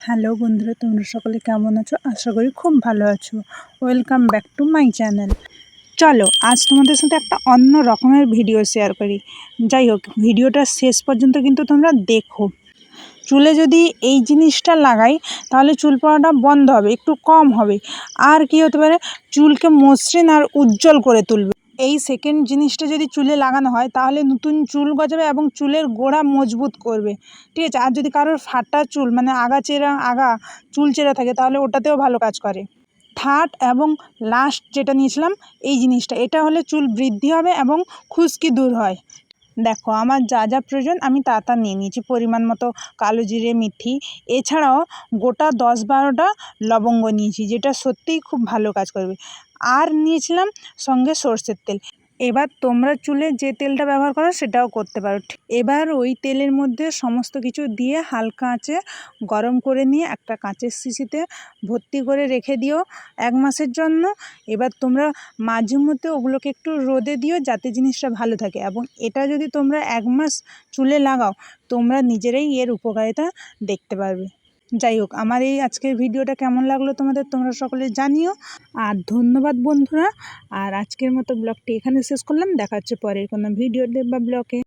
Hello বন্ধুরা, তোমরা সকলে কেমন আছো? আশা করি খুব ভালো আছো। Welcome back to my channel চলো, আজ তোমাদের সাথে একটা অন্য রকমের ভিডিও শেয়ার করি। যাই হোক ভিডিওটা শেষ পর্যন্ত কিন্তু তোমরা দেখো। চুলে যদি এই জিনিসটা লাগাই, তাহলে চুল পড়াটা বন্ধ হবে, একটু কম হবে। আর কি হতে পারে? চুলকে মসৃণ আর উজ্জ্বল করে তুলবে। এই সেকেন্ড জিনিসটা যদি চুলে লাগানো হয়, তাহলে নতুন চুল গজাবে এবং চুলের গোড়া মজবুত করবে। ঠিক আছে? আর যদি কারোর ফাটা চুল মানে আগা চেরা, আগা চুল চেরা থাকে, তাহলে ওটাতেও ভালো কাজ করে। থার্ড এবং লাস্ট যেটা নিয়েছিলাম, এই জিনিসটা, এটা হলে চুল বৃদ্ধি হবে এবং খুশকি দূর হয়। দেখো, আমার যা যা প্রয়োজন, আমি তা তা নিয়ে নিয়েছি। পরিমাণ মতো কালো জিরে, মেথি, এছাড়াও গোটা দশ বারোটা লবঙ্গ নিয়েছি, যেটা সত্যিই খুব ভালো কাজ করবে। আর নিয়েছিলাম সঙ্গে সর্ষের তেল। এবার তোমরা চুলে যে তেলটা ব্যবহার করো সেটাও করতে পারো। এবার ওই তেলের মধ্যে সমস্ত কিছু দিয়ে হালকা আঁচে গরম করে নিয়ে একটা কাঁচের শিশিতে ভর্তি করে রেখে দিও এক মাসের জন্য। এবার তোমরা মাঝে মধ্যে ওগুলোকে একটু রোদে দিও যাতে জিনিসটা ভালো থাকে এবং এটা যদি তোমরা এক মাস চুলে লাগাও তোমরা নিজেরাই এর উপকারিতা দেখতে পারবে। যাই হোক, আমার এই আজকের ভিডিওটা কেমন লাগল তোমাদের, তোমরা সকলে জানিও। আর ধন্যবাদ বন্ধুরা। আর আজকের মতো ব্লগটি এখানে শেষ করলাম। দেখা হচ্ছে পরের কোনো ভিডিওতে বা ব্লগে।